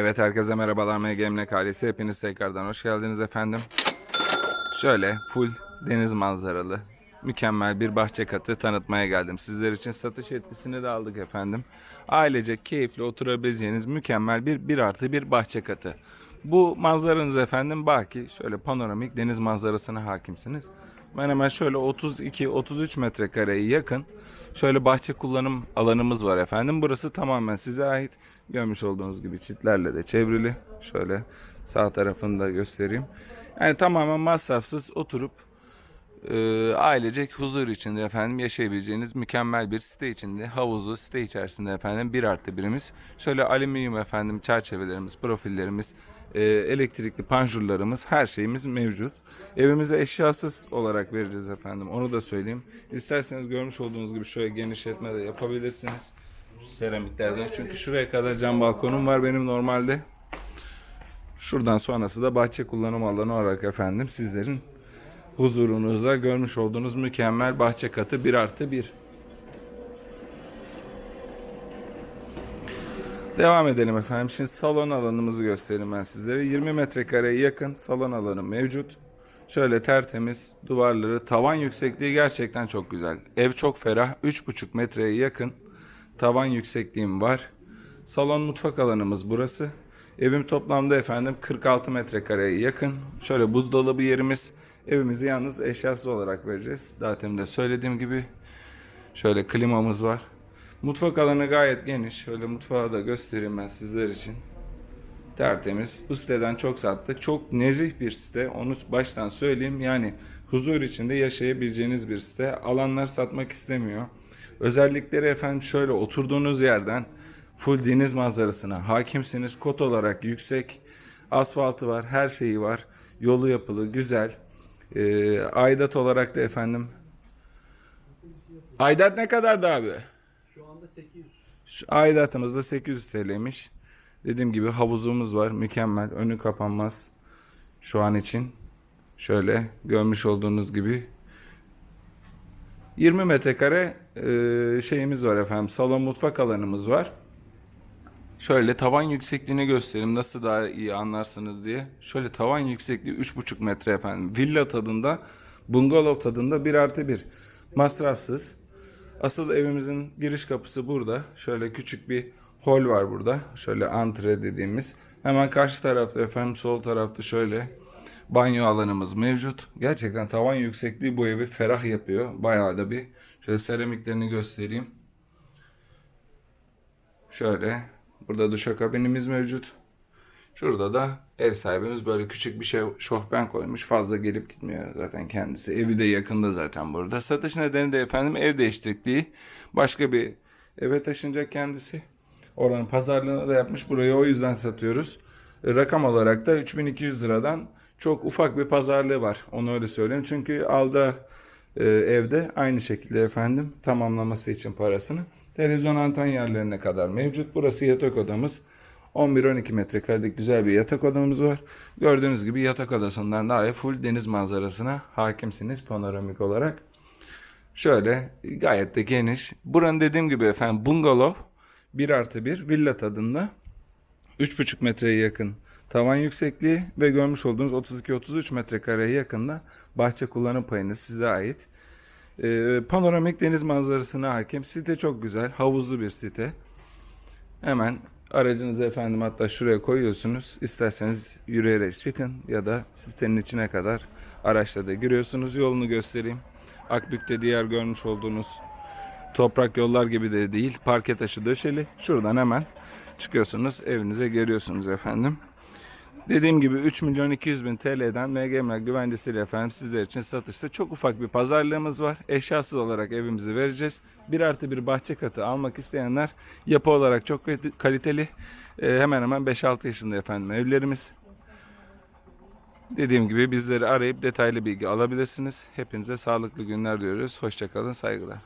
Evet herkese merhabalar MGM'le ailesi. Hepiniz tekrardan hoş geldiniz efendim. Şöyle full deniz manzaralı mükemmel bir bahçe katı tanıtmaya geldim. Sizler için satış etkisini de aldık efendim. Ailecek keyifli oturabileceğiniz mükemmel bir 1 artı bir bahçe katı. Bu manzaranız efendim baki şöyle panoramik deniz manzarasına hakimsiniz. Ben hemen şöyle 32-33 metrekareye yakın şöyle bahçe kullanım alanımız var efendim. Burası tamamen size ait. Görmüş olduğunuz gibi çitlerle de çevrili. Şöyle sağ tarafını da göstereyim. Yani tamamen masrafsız oturup e, ailecek huzur içinde efendim yaşayabileceğiniz mükemmel bir site içinde havuzu site içerisinde efendim bir artı birimiz. Şöyle alüminyum efendim çerçevelerimiz profillerimiz e, elektrikli panjurlarımız her şeyimiz mevcut. Evimize eşyasız olarak vereceğiz efendim onu da söyleyeyim. İsterseniz görmüş olduğunuz gibi şöyle genişletme de yapabilirsiniz seramiklerden. Çünkü şuraya kadar cam balkonum var benim normalde. Şuradan sonrası da bahçe kullanım alanı olarak efendim sizlerin huzurunuzda görmüş olduğunuz mükemmel bahçe katı 1 artı 1. Devam edelim efendim. Şimdi salon alanımızı göstereyim ben sizlere. 20 metrekareye yakın salon alanı mevcut. Şöyle tertemiz duvarları, tavan yüksekliği gerçekten çok güzel. Ev çok ferah. 3,5 metreye yakın tavan yüksekliğim var. Salon mutfak alanımız burası. Evim toplamda efendim 46 metrekareye yakın. Şöyle buzdolabı yerimiz. Evimizi yalnız eşyasız olarak vereceğiz. Demin de söylediğim gibi. Şöyle klimamız var. Mutfak alanı gayet geniş. Şöyle mutfağı da göstereyim ben sizler için. Tertemiz. Bu siteden çok sattık. Çok nezih bir site. Onu baştan söyleyeyim. Yani huzur içinde yaşayabileceğiniz bir site. Alanlar satmak istemiyor. Özellikleri efendim şöyle oturduğunuz yerden full deniz manzarasına hakimsiniz. Kot olarak yüksek. Asfaltı var. Her şeyi var. Yolu yapılı. Güzel. Ee, aidat olarak da efendim. Aidat ne kadardı abi? Şu anda 800. Şu aidatımız da 800 TL'ymiş. Dediğim gibi havuzumuz var. Mükemmel. Önü kapanmaz. Şu an için. Şöyle görmüş olduğunuz gibi 20 metrekare e, şeyimiz var efendim. Salon mutfak alanımız var. Şöyle tavan yüksekliğini göstereyim nasıl daha iyi anlarsınız diye. Şöyle tavan yüksekliği 3,5 metre efendim. Villa tadında, bungalov tadında 1 artı 1. Masrafsız. Asıl evimizin giriş kapısı burada. Şöyle küçük bir hol var burada. Şöyle antre dediğimiz. Hemen karşı tarafta efendim sol tarafta şöyle banyo alanımız mevcut. Gerçekten tavan yüksekliği bu evi ferah yapıyor. Bayağı da bir şöyle seramiklerini göstereyim. Şöyle burada duşakabinimiz mevcut. Şurada da ev sahibimiz böyle küçük bir şey şofben koymuş. Fazla gelip gitmiyor zaten kendisi. Evi de yakında zaten burada. Satış nedeni de efendim ev değişikliği. Başka bir eve taşınacak kendisi. Oranın pazarlığını da yapmış. Burayı o yüzden satıyoruz. E, Rakam olarak da 3200 liradan çok ufak bir pazarlığı var. Onu öyle söyleyeyim. Çünkü alacağı e, evde aynı şekilde efendim tamamlaması için parasını televizyon anten yerlerine kadar mevcut. Burası yatak odamız. 11-12 metrekarelik güzel bir yatak odamız var. Gördüğünüz gibi yatak odasından daha full deniz manzarasına hakimsiniz panoramik olarak. Şöyle gayet de geniş. Buranın dediğim gibi efendim bungalov 1 artı 1 villa tadında 3,5 metreye yakın tavan yüksekliği ve görmüş olduğunuz 32-33 metrekareye yakında bahçe kullanım payınız size ait. Ee, panoramik deniz manzarasına hakim. Site çok güzel. Havuzlu bir site. Hemen aracınızı efendim hatta şuraya koyuyorsunuz. İsterseniz yürüyerek çıkın ya da sitenin içine kadar araçla da giriyorsunuz. Yolunu göstereyim. Akbük'te diğer görmüş olduğunuz toprak yollar gibi de değil. Parke taşı döşeli. Şuradan hemen çıkıyorsunuz. Evinize geliyorsunuz efendim. Dediğim gibi 3 milyon 200 bin TL'den MGM güvencesiyle efendim sizler için satışta çok ufak bir pazarlığımız var. Eşyasız olarak evimizi vereceğiz. Bir artı bir bahçe katı almak isteyenler yapı olarak çok kaliteli. Ee, hemen hemen 5-6 yaşında efendim evlerimiz. Dediğim gibi bizleri arayıp detaylı bilgi alabilirsiniz. Hepinize sağlıklı günler diyoruz. Hoşçakalın, saygılar.